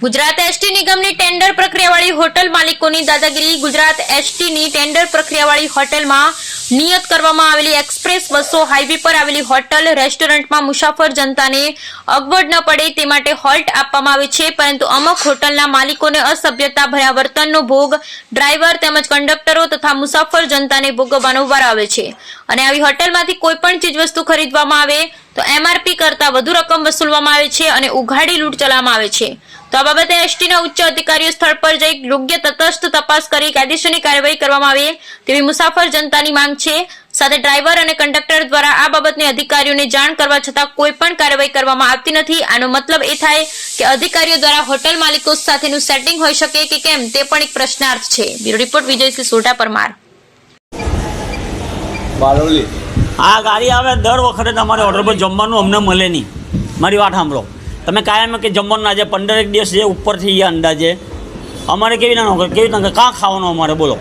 Gujarat ST નિગમની tender પ્રક્રિયાવાળી hotel માલિકોની દાદાગીરી ગુજરાત એસટીની ટેન્ડર પ્રક્રિયાવાળી હોટલમાં નિયત કરવામાં આવેલી એક્સપ્રેસ બસો હાઈવે પર આવેલી હોટલ રેસ્ટોરન્ટમાં મુસાફર જનતાને અગવડ ન પડે તે માટે હોલ્ટ આપવામાં આવે છે, પરંતુ અમુક હોટલના માલિકોને અસભ્યતા ભર્યા વર્તનનો ભોગ ડ્રાઈવર તેમજ કંડક્ટરો તથા મુસાફર જનતાને ભોગવવાનો વાર આવે છે. અને આવી હોટલમાંથી કોઈ પણ ચીજવસ્તુ ખરીદવામાં આવે તો એમઆરપી કરતાં વધુ રકમ વસૂલવામાં આવે છે અને ઉઘાડી લૂંટ ચલાવવામાં આવે છે. તો આ બાબતે એસટીના ઉચ્ચ અધિકારીઓ સ્થળ પર જઈ યોગ્ય તટસ્થ તપાસ કરી કાયદેસરની કાર્યવાહી કરવામાં આવે તેવી મુસાફર જનતાની માંગ છે. સાથે ડ્રાઈવર અને કંડક્ટર દ્વારા આ બાબતની અધિકારીઓને જાણ કરવા છતાં કોઈ પણ કાર્યવાહી કરવામાં આવતી નથી. આનો મતલબ એ થાય કે અધિકારીઓ દ્વારા હોટલ માલિકો સાથેનું સેટિંગ હોઈ શકે કે કેમ તે પણ એક પ્રશ્નાર્થ છે. બ્યુરો રિપોર્ટ વિજયસિંહ સોઢા પરમાર બારોલી આ ગાડી આવે દર વખતે તમારે ઓર્ડર પર જમવાનું અમને મળે નહીં. મારી વાત સાંભળો. તમે કાયમ કે જમવાનું આજે પંદર એક દિવસ જે ઉપરથી ગયા અંદાજે અમારે કેવી ના નોકરી કેવી રીતના કાં ખાવાનું અમારે? બોલો.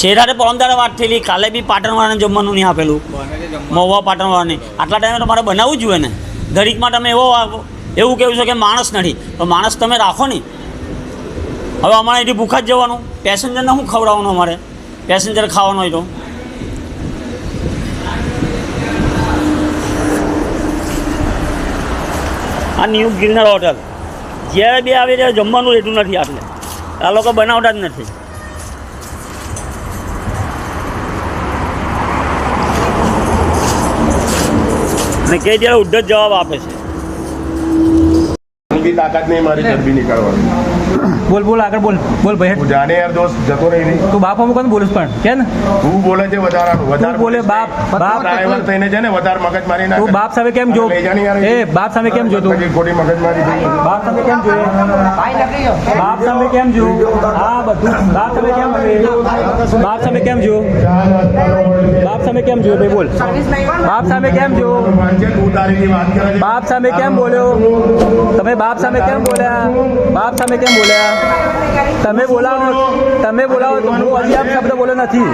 શેરારે પરમદારે વાત થયેલી કાલે બી પાટણવાળાને જમવાનું નહીં આપેલું. મહુવા પાટણવાળાને આટલા ટાઈમે તમારે બનાવવું જોઈએ ને. દરેકમાં તમે એવો એવું કહેવું છે કે માણસ નથી. તો માણસ તમે રાખો નહીં. હવે અમારે અહીંથી ભૂખા જ જવાનું. પેસેન્જરને શું ખવડાવવાનું અમારે? પેસેન્જર ખાવાનું હોય તો. આ ન્યૂ ગિરનાર હોટલ જ્યારે બે આવે ત્યારે જમવાનું રહેતું નથી આટલે. આ લોકો બનાવતા જ નથી. અને કે ત્યારે ઉદ્ધત જવાબ આપે છે. બધી તાકાત નહીં મારી જલ્દી નીકળવાની. બોલ બોલ આગળ બોલ. બોલ ભાઈ હું જાને યાર દોસ્ત જતો રહી નહીં. તું બાપ અમુક બોલું પણ? કે ને? તું બોલે છે વધારાનું વધારે બોલે બાપ બાપ ડ્રાઈવર થઈને છે ને વધારે મગજ મારી ના તું બાપ સામે કેમ જો? એ બાપ સામે કેમ જો તું ખોટી મગજ મારી બાપ સામે કેમ જો બાપ સામે કેમ જો આ બધું. બાપ સામે કેમ બાપ સામે કેમ જો બાપ સામે કેમ જો ભાઈ બોલ? બાપ સામે કેમ જો તું તારીની વાત કરે છે બાપ સામે કેમ બોલ્યો? તમે બાપ સામે કેમ બોલ્યા? બાપ સામે કેમ બોલ્યા? તમે બોલાવો તમે બોલાવો હું હજી શબ્દ બોલ્યો નથી.